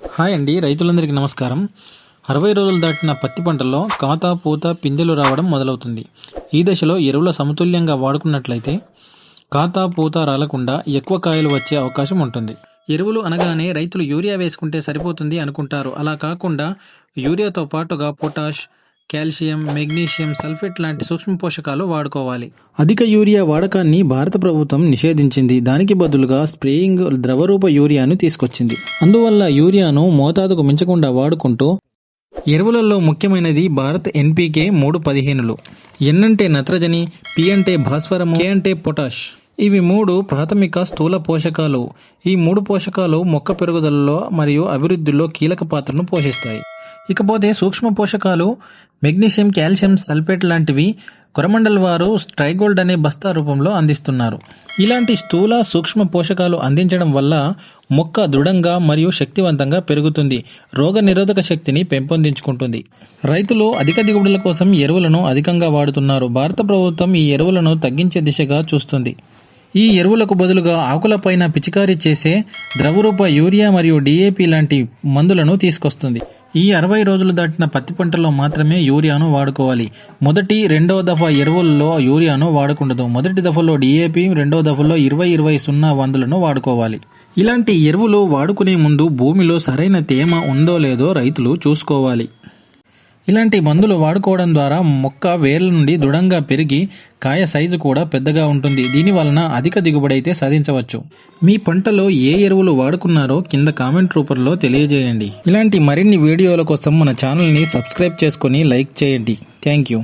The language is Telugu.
హాయ్ అండి రైతులందరికీ నమస్కారం. అరవై రోజులు దాటిన పత్తి పంటల్లో కాత పూత పిందెలు రావడం మొదలవుతుంది. ఈ దశలో ఎరువుల సమతుల్యంగా వాడుకున్నట్లయితే కాత పూత రాలకుండా ఎక్కువ కాయలు వచ్చే అవకాశం ఉంటుంది. ఎరువులు అనగానే రైతులు యూరియా వేసుకుంటే సరిపోతుంది అనుకుంటారు. అలా కాకుండా యూరియాతో పాటుగా పొటాష్ కాల్షియం మెగ్నీషియం సల్ఫేట్ లాంటి సూక్ష్మ పోషకాలు వాడుకోవాలి. అధిక యూరియా వాడకాన్ని భారత ప్రభుత్వం నిషేధించింది. దానికి బదులుగా స్ప్రేయింగ్ ద్రవరూప యూరియాను తీసుకొచ్చింది. అందువల్ల యూరియాను మోతాదుకు మించకుండా వాడుకుంటూ ఎరువులలో ముఖ్యమైనది భారత్ ఎన్పీకే మూడు పదిహేనులు. ఎన్ అంటే నత్రజని పి అంటే భాస్వరము కే అంటే పొటాష్. ఇవి మూడు ప్రాథమిక స్థూల పోషకాలు. ఈ మూడు పోషకాలు మొక్క పెరుగుదలలో మరియు అభివృద్ధిలో కీలక పాత్రను పోషిస్తాయి. ఇకపోతే సూక్ష్మ పోషకాలు మెగ్నీషియం కాల్షియం సల్ఫేట్ లాంటివి కొరమండల్ వారు స్ట్రైగోల్డ్ అనే బస్తా రూపంలో అందిస్తున్నారు. ఇలాంటి స్థూల సూక్ష్మ పోషకాలు అందించడం వల్ల మొక్క దృఢంగా మరియు శక్తివంతంగా పెరుగుతుంది రోగ నిరోధక శక్తిని పెంపొందించుకుంటుంది. రైతులు అధిక దిగుబడుల కోసం ఎరువులను అధికంగా వాడుతున్నారు. భారత ప్రభుత్వం ఈ ఎరువులను తగ్గించే దిశగా చూస్తుంది. ఈ ఎరువులకు బదులుగా ఆకులపైన పిచికారీ చేసే ద్రవరూప యూరియా మరియు డిఏపి లాంటి మందులను తీసుకొస్తుంది. ఈ అరవై రోజులు దాటిన పత్తి పంటలో మాత్రమే యూరియాను వాడుకోవాలి. మొదటి రెండవ దఫా ఎరువుల్లో యూరియాను వాడకూడదు. మొదటి దఫలో డిఏపి రెండవ దఫలో ఇరవై ఇరవై సున్నా వందలను వాడుకోవాలి. ఇలాంటి ఎరువులు వాడుకునే ముందు భూమిలో సరైన తేమ ఉందో లేదో రైతులు చూసుకోవాలి. ఇలాంటి మందులు వాడుకోవడం ద్వారా మొక్క వేర్ల నుండి దృఢంగా పెరిగి కాయ సైజు కూడా పెద్దగా ఉంటుంది. దీని వలన అధిక దిగుబడి అయితే సాధించవచ్చు. మీ పంటలో ఏ ఎరువులు వాడుకున్నారో కింద కామెంట్ రూపంలో తెలియజేయండి. ఇలాంటి మరిన్ని వీడియోల కోసం మన ఛానల్ని సబ్స్క్రైబ్ చేసుకొని లైక్ చేయండి. Thank you.